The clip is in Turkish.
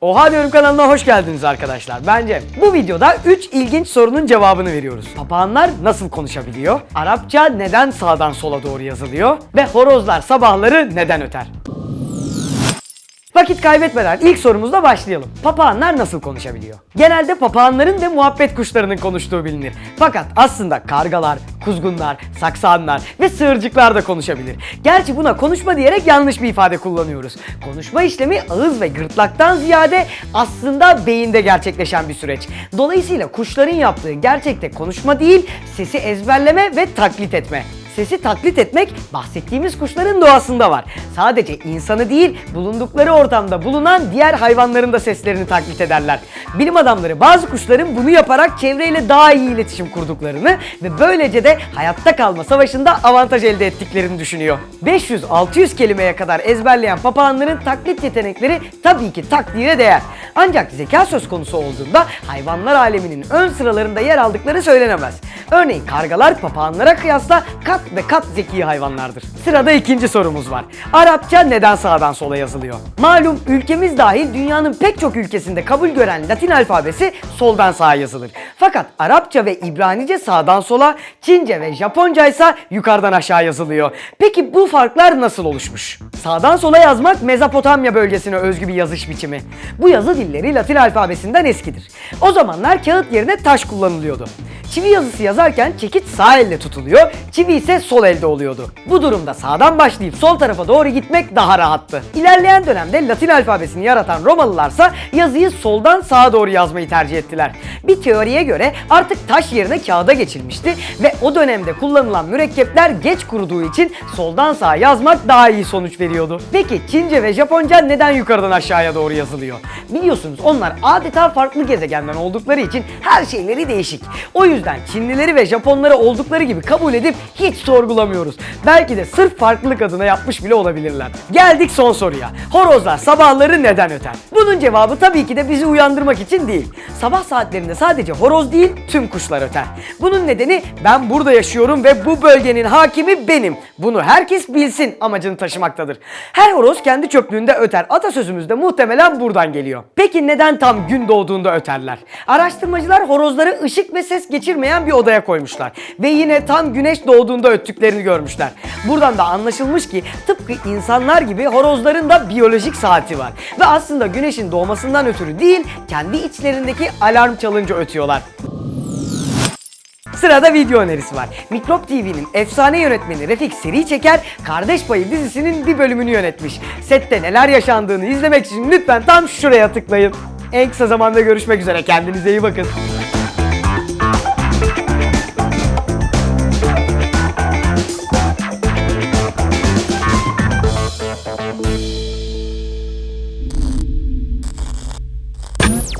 Oha diyorum kanalına hoş geldiniz arkadaşlar. Bence bu videoda 3 ilginç sorunun cevabını veriyoruz. Papağanlar nasıl konuşabiliyor? Arapça neden sağdan sola doğru yazılıyor? Ve horozlar sabahları neden öter? Vakit kaybetmeden ilk sorumuzla başlayalım. Papağanlar nasıl konuşabiliyor? Genelde papağanların ve muhabbet kuşlarının konuştuğu bilinir. Fakat aslında kargalar, kuzgunlar, saksanlar ve sığırcıklar da konuşabilir. Gerçi buna konuşma diyerek yanlış bir ifade kullanıyoruz. Konuşma işlemi ağız ve gırtlaktan ziyade aslında beyinde gerçekleşen bir süreç. Dolayısıyla kuşların yaptığı gerçekte konuşma değil, sesi ezberleme ve taklit etme. Sesi taklit etmek bahsettiğimiz kuşların doğasında var. Sadece insanı değil, bulundukları ortamda bulunan diğer hayvanların da seslerini taklit ederler. Bilim adamları bazı kuşların bunu yaparak çevreyle daha iyi iletişim kurduklarını ve böylece de hayatta kalma savaşında avantaj elde ettiklerini düşünüyor. 500-600 kelimeye kadar ezberleyen papağanların taklit yetenekleri tabii ki takdire değer. Ancak zeka söz konusu olduğunda hayvanlar aleminin ön sıralarında yer aldıkları söylenemez. Örneğin kargalar papağanlara kıyasla kat ve kat zeki hayvanlardır. Sırada ikinci sorumuz var. Arapça neden sağdan sola yazılıyor? Malum ülkemiz dahil dünyanın pek çok ülkesinde kabul gören Latin alfabesi soldan sağa yazılır. Fakat Arapça ve İbranice sağdan sola, Çince ve Japonca ise yukarıdan aşağı yazılıyor. Peki bu farklar nasıl oluşmuş? Sağdan sola yazmak Mezopotamya bölgesine özgü bir yazış biçimi. Bu yazı dilleri Latin alfabesinden eskidir. O zamanlar kağıt yerine taş kullanılıyordu. Çivi yazısı yazarken çekiç sağ elle tutuluyor, çivi ise sol elde oluyordu. Bu durumda sağdan başlayıp sol tarafa doğru gitmek daha rahattı. İlerleyen dönemde Latin alfabesini yaratan Romalılarsa yazıyı soldan sağa doğru yazmayı tercih ettiler. Bir teoriye göre artık taş yerine kağıda geçilmişti ve o dönemde kullanılan mürekkepler geç kuruduğu için soldan sağa yazmak daha iyi sonuç veriyordu. Peki Çince ve Japonca neden yukarıdan aşağıya doğru yazılıyor? Biliyorsunuz onlar adeta farklı gezegenden oldukları için her şeyleri değişik. O yüzden Çinlileri ve Japonları oldukları gibi kabul edip hiç sorgulamıyoruz. Belki de sırf farklılık adına yapmış bile olabilirler. Geldik son soruya. Horozlar sabahları neden öter? Bunun cevabı tabii ki de bizi uyandırmak için değil. Sabah saatlerinde sadece horoz değil tüm kuşlar öter. Bunun nedeni ben burada yaşıyorum ve bu bölgenin hakimi benim. Bunu herkes bilsin amacını taşımaktadır. Her horoz kendi çöplüğünde öter. Atasözümüz de muhtemelen buradan geliyor. Peki neden tam gün doğduğunda öterler? Araştırmacılar horozları ışık ve ses geçirmeyen bir odaya koymuşlar. Ve yine tam güneş doğduğunda öttüklerini görmüşler. Buradan da anlaşılmış ki tıpkı insanlar gibi horozların da biyolojik saati var. Ve aslında güneşin doğmasından ötürü değil, kendi içlerindeki alarm çalınca ötüyorlar. Sırada video önerisi var. Mikrop TV'nin efsane yönetmeni Refik Seri Çeker, Kardeş Payı dizisinin bir bölümünü yönetmiş. Sette neler yaşandığını izlemek için lütfen tam şuraya tıklayın. En kısa zamanda görüşmek üzere. Kendinize iyi bakın.